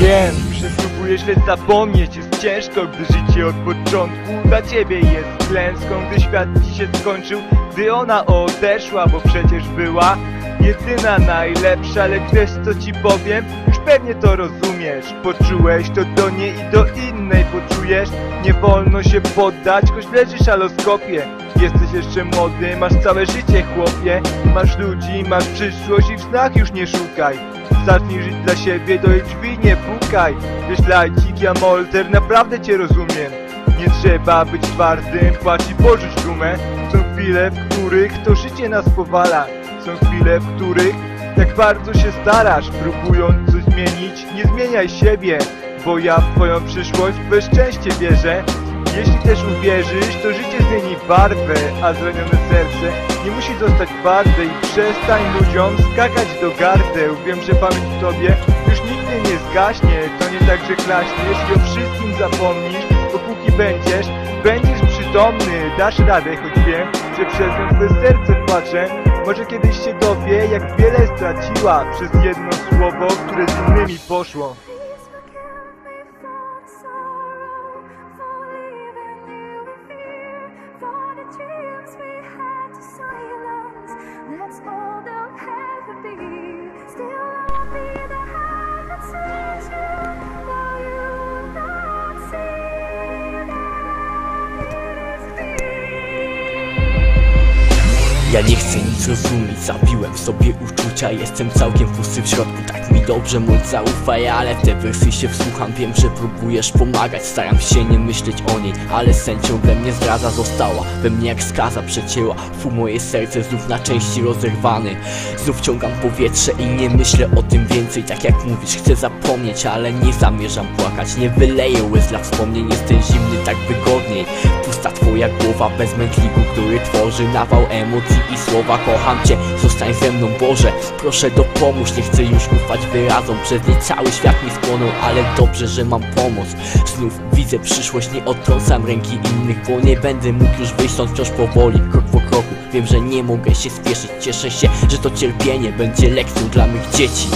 Wiem, że próbujesz lecz zapomnieć. Jest ciężko, gdy życie od początku Dla ciebie jest klęską. Gdy świat ci się skończył Gdy ona odeszła, bo przecież była Jedyna, najlepsza, lecz wiesz co ci powiem? Już pewnie to rozumiesz. Poczułeś to do niej i do innej poczujesz. Nie wolno się poddać, choć leżysz szaloskopie. Jesteś jeszcze młody, masz całe życie chłopie. Masz ludzi, masz przyszłość i w snach już nie szukaj Zacznij żyć dla siebie, do jej drzwi nie pukaj. Wiesz lajcik, ja molter, naprawdę cię rozumiem. Nie trzeba być twardym, płacz i porzuć dumę. Są chwile, w których to życie nas powala. Są chwile, w których tak bardzo się starasz. Próbując coś zmienić, nie zmieniaj siebie Bo ja w twoją przyszłość bez szczęście wierzę jeśli też uwierzysz, to życie zmieni barwę, a zranione serce nie musi zostać twarde i przestań ludziom skakać do gardeł. Wiem, że pamięć w tobie już nigdy nie zgaśnie, to nie tak, że klaśniesz i o wszystkim zapomnisz, dopóki będziesz, będziesz przytomny, dasz radę, choć wiem, że przez nią twoje serce płacze. Może kiedyś się dowie, jak wiele straciła przez jedno słowo, które z innymi poszło. Ja nie chcę nic rozumieć, zabiłem w sobie uczucia Jestem całkiem pusty w środku, tak mi dobrze mój zaufaj Ale w te wersy się wsłucham, wiem, że próbujesz pomagać Staram się nie myśleć o niej, ale sen ciągle mnie zdradza Została we mnie jak skaza przecięła Fu moje serce znów na części rozerwany Znów ciągam powietrze i nie myślę o tym więcej Tak jak mówisz, chcę zapomnieć, ale nie zamierzam płakać Nie wyleję łez dla wspomnień, jestem zimny tak wygodniej Pusta twoja głowa bez mętliku, który tworzy nawał emocji i słowa. Kocham cię, zostań ze mną Boże. Proszę dopomóż, nie chcę już ufać wyrazom. Przez nie cały świat mi spłonął, ale dobrze, że mam pomoc. Znów widzę przyszłość, nie odtrącam ręki innych Bo nie będę mógł już wyjść stąd wciąż powoli, krok po kroku. Wiem, że nie mogę się spieszyć, cieszę się, że to cierpienie będzie lekcją dla mych dzieci